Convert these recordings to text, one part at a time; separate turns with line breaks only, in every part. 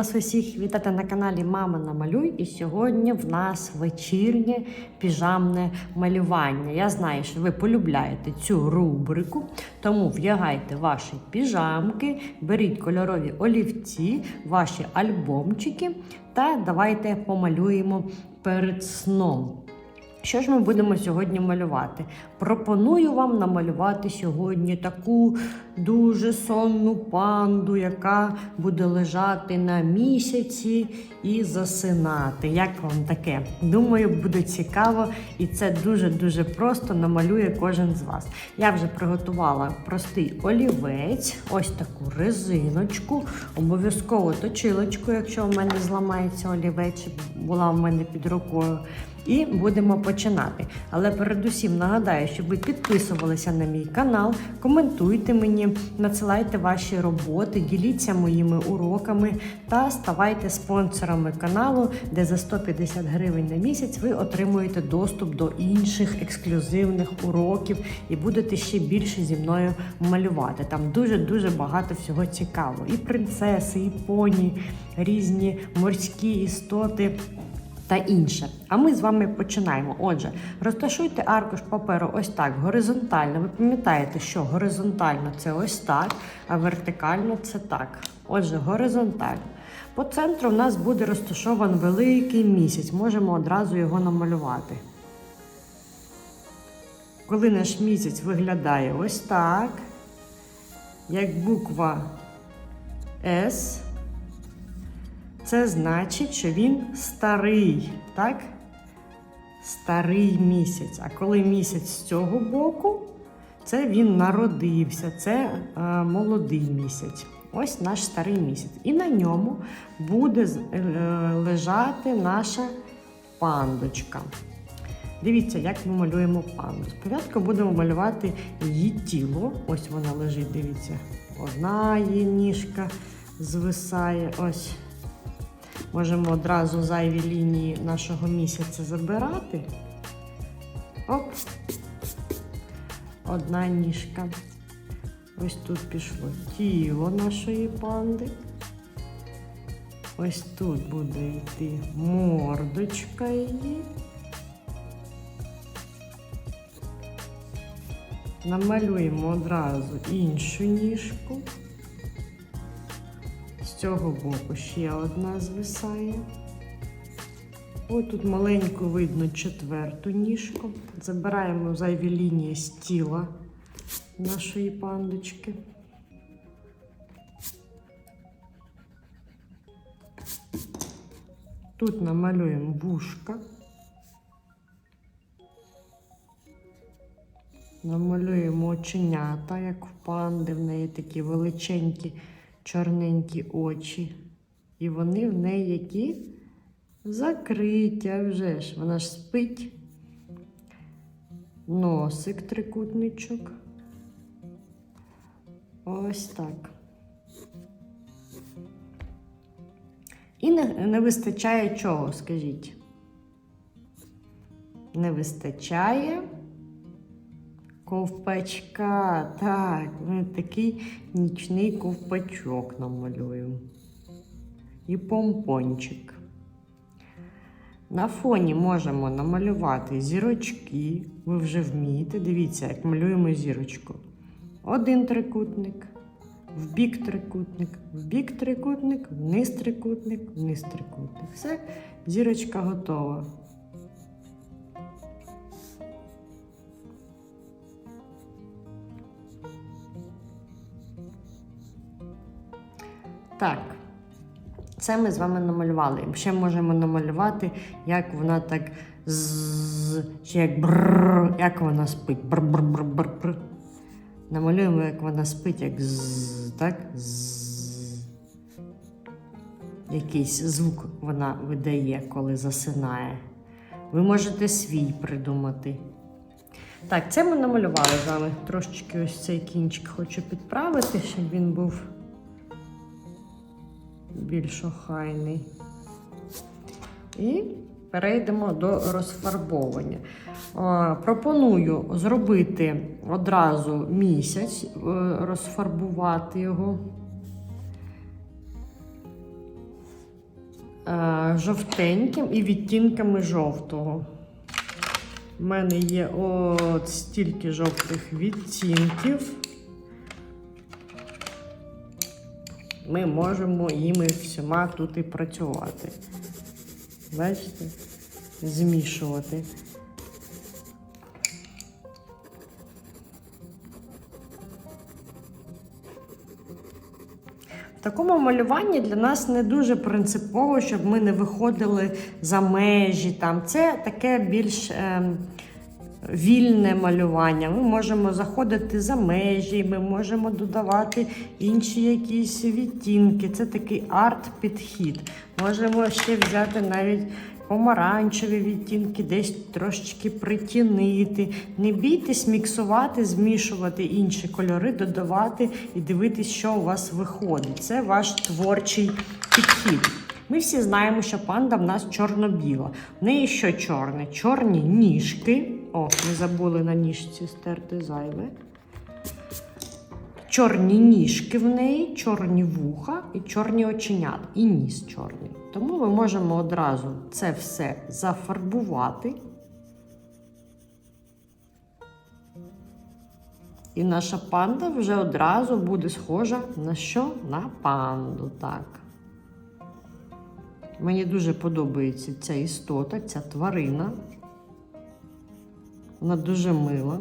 вас усіх вітати на каналі Мама Намалюй. І сьогодні в нас вечірнє піжамне малювання. Я знаю, що ви полюбляєте цю рубрику, тому вдягайте ваші піжамки, беріть кольорові олівці, ваші альбомчики та давайте помалюємо перед сном. Що ж ми будемо сьогодні малювати? Пропоную вам намалювати сьогодні таку дуже сонну панду, яка буде лежати на місяці і засинати. Як вам таке? Думаю, буде цікаво, і це дуже-дуже просто намалює кожен з вас. Я вже приготувала простий олівець, ось таку резиночку, обов'язково точилочку, якщо в мене зламається олівець, була в мене під рукою. І будемо починати. Але передусім нагадаю, щоб ви підписувалися на мій канал, коментуйте мені, надсилайте ваші роботи, діліться моїми уроками та ставайте спонсорами каналу, де за 150 гривень на місяць ви отримуєте доступ до інших ексклюзивних уроків і будете ще більше зі мною малювати. Там дуже-дуже багато всього цікавого. І принцеси, і поні, різні морські істоти та інше. А ми з вами починаємо. Отже, розташуйте аркуш паперу ось так горизонтально. Ви пам'ятаєте, що горизонтально це ось так, а вертикально це так. Отже, горизонтально. По центру в нас буде розташований великий місяць. Можемо одразу його намалювати. Коли наш місяць виглядає ось так, як буква С, це значить, що він старий, так? Старий місяць. А коли місяць з цього боку, це він народився, це е, молодий місяць. Ось наш старий місяць. І на ньому буде е, лежати наша пандочка. Дивіться, як ми малюємо панду. Спочатку будемо малювати її тіло. Ось вона лежить, дивіться. Одна її ніжка звисає. Ось. Можемо одразу зайві лінії нашого місяця забирати. Оп. Одна ніжка. Ось тут пішло тіло нашої панди. Ось тут буде йти мордочка її. Намалюємо одразу іншу ніжку. З цього боку ще одна звисає. Ось тут маленько видно четверту ніжку. Забираємо зайві лінії з тіла нашої пандочки. Тут намалюємо вушка. Намалюємо оченята, як в панди, в неї такі величенькі чорненькі очі. І вони в неї які закриті, а вже ж. Вона ж спить. Носик трикутничок. Ось так. І не, не вистачає чого, скажіть? Не вистачає ковпачка. Так, такий нічний ковпачок намалюємо. І помпончик. На фоні можемо намалювати зірочки. Ви вже вмієте. Дивіться, як малюємо зірочку. Один трикутник, в бік трикутник, в бік трикутник, вниз трикутник, вниз трикутник. Все, зірочка готова. Так, це ми з вами намалювали. Ще можемо намалювати, як вона так з чи як бр, як вона спить. Бр бр бр бр бр. Намалюємо, як вона спить, як з, так? З. Якийсь звук вона видає, коли засинає. Ви можете свій придумати. Так, це ми намалювали з вами. Трошечки ось цей кінчик хочу підправити, щоб він був більш охайний. І перейдемо до розфарбовування. Пропоную зробити одразу місяць, е, розфарбувати його. е, жовтеньким і відтінками жовтого. У мене є от стільки жовтих відтінків. Ми можемо їми всіма тут і працювати. Бачите? Змішувати. В такому малюванні для нас не дуже принципово, щоб ми не виходили за межі. Там. Це таке більш ем, вільне малювання. Ми можемо заходити за межі, ми можемо додавати інші якісь відтінки. Це такий арт-підхід. Можемо ще взяти навіть помаранчеві відтінки, десь трошечки притінити. Не бійтесь міксувати, змішувати інші кольори, додавати і дивитись, що у вас виходить. Це ваш творчий підхід. Ми всі знаємо, що панда в нас чорно-біла. В неї що чорне? Чорні ніжки. О, ми забули на ніжці стерти зайве. Чорні ніжки в неї, чорні вуха і чорні оченят, і ніс чорний. Тому ми можемо одразу це все зафарбувати. І наша панда вже одразу буде схожа на що? На панду. Так. Мені дуже подобається ця істота, ця тварина. Вона дуже мила.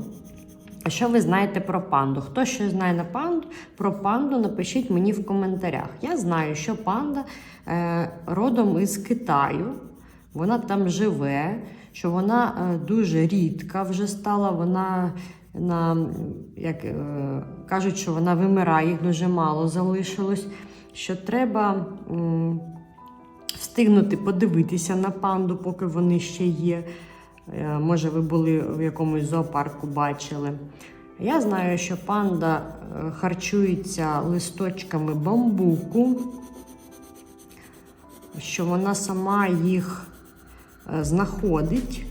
А що ви знаєте про панду? Хто що знає на панду, про панду, напишіть мені в коментарях. Я знаю, що панда е, родом із Китаю, вона там живе, що вона е, дуже рідка вже стала. Вона на, як е, кажуть, що вона вимирає, їх дуже мало залишилось. Що треба м, встигнути подивитися на панду, поки вони ще є. Е, Може, ви були в якомусь зоопарку бачили. Я знаю, що панда е, харчується листочками бамбуку, що вона сама їх е, знаходить.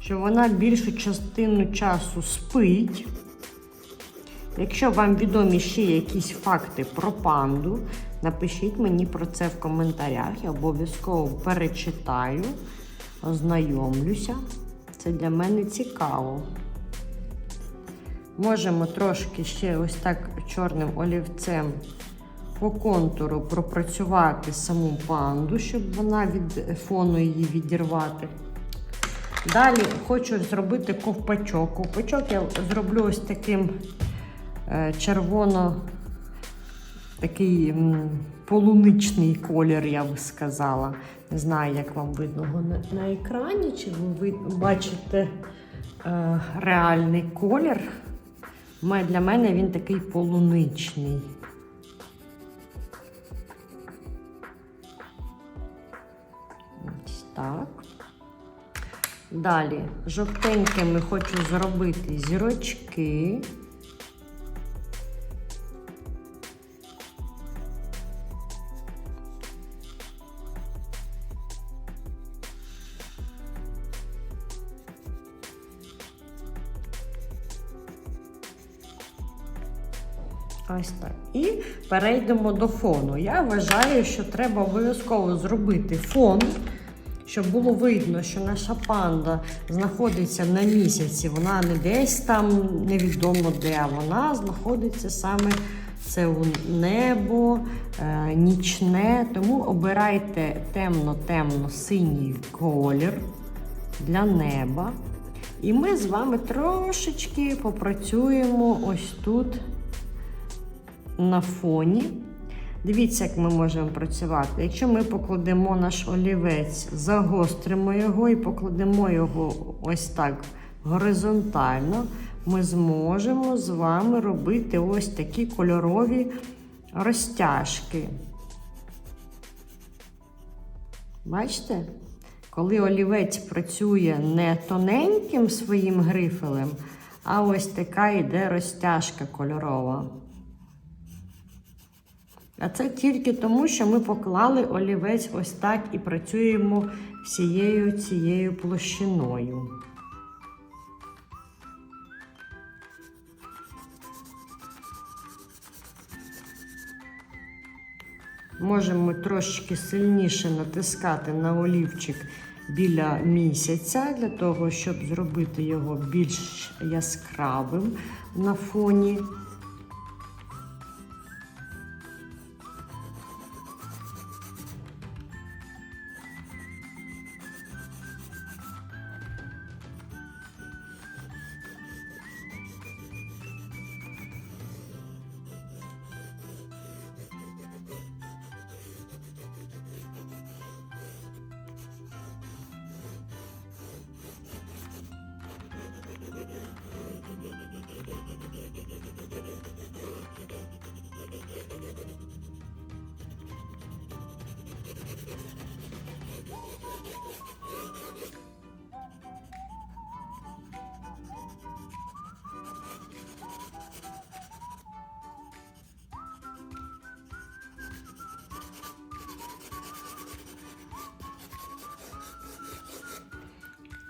Що вона більшу частину часу спить. Якщо вам відомі ще якісь факти про панду, напишіть мені про це в коментарях. Я обов'язково перечитаю, ознайомлюся. Це для мене цікаво. Можемо трошки ще ось так чорним олівцем по контуру пропрацювати саму панду, щоб вона від фону її відірвати. Далі хочу зробити ковпачок. Ковпачок я зроблю ось таким червоно, такий полуничний колір, я би сказала. Не знаю, як вам видно на, на екрані, чи ви бачите е, реальний колір. Для мене він такий полуничний. Ось так. Далі жовтенькими хочу зробити зірочки. Ось так. І перейдемо до фону. Я вважаю, що треба обов'язково зробити фон, щоб було видно, що наша панда знаходиться на місяці. Вона не десь там невідомо де, а вона знаходиться саме це небо, е, нічне. Тому обирайте темно-темно-синій колір для неба. І ми з вами трошечки попрацюємо ось тут на фоні. Дивіться, як ми можемо працювати. Якщо ми покладемо наш олівець, загостримо його і покладемо його ось так горизонтально, ми зможемо з вами робити ось такі кольорові розтяжки. Бачите? Коли олівець працює не тоненьким своїм грифелем, а ось така йде розтяжка кольорова. А це тільки тому, що ми поклали олівець ось так і працюємо всією цією площиною. Можемо трошечки сильніше натискати на олівчик біля місяця, для того, щоб зробити його більш яскравим на фоні.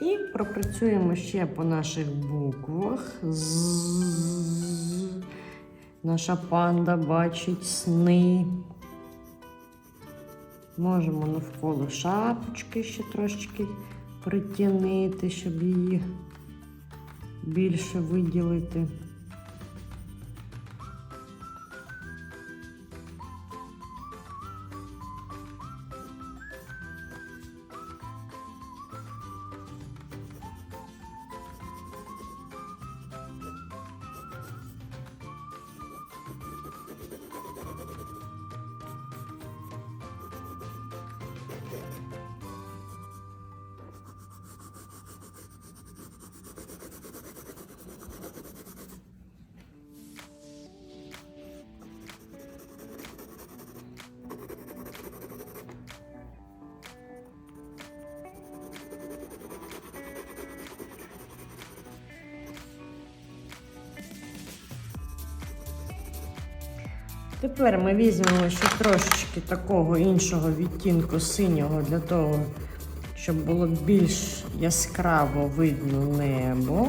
І пропрацюємо ще по наших буквах. З. Наша панда бачить сни. Можемо навколо шапочки ще трошечки притягнути, щоб її більше виділити. Тепер ми візьмемо ще трошечки такого іншого відтінку синього для того, щоб було більш яскраво видно небо.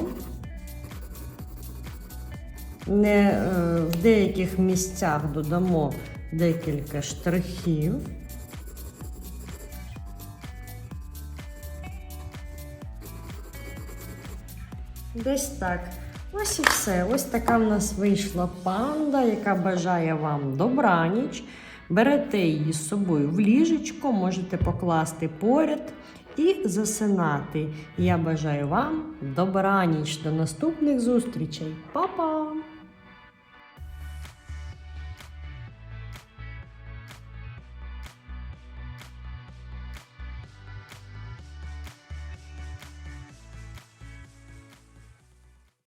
Не, е, в деяких місцях додамо декілька штрихів. Десь так. Ось і все. Ось така в нас вийшла панда, яка бажає вам добраніч. Берете її з собою в ліжечко, можете покласти поряд і засинати. Я бажаю вам добраніч. До наступних зустрічей. Па-па!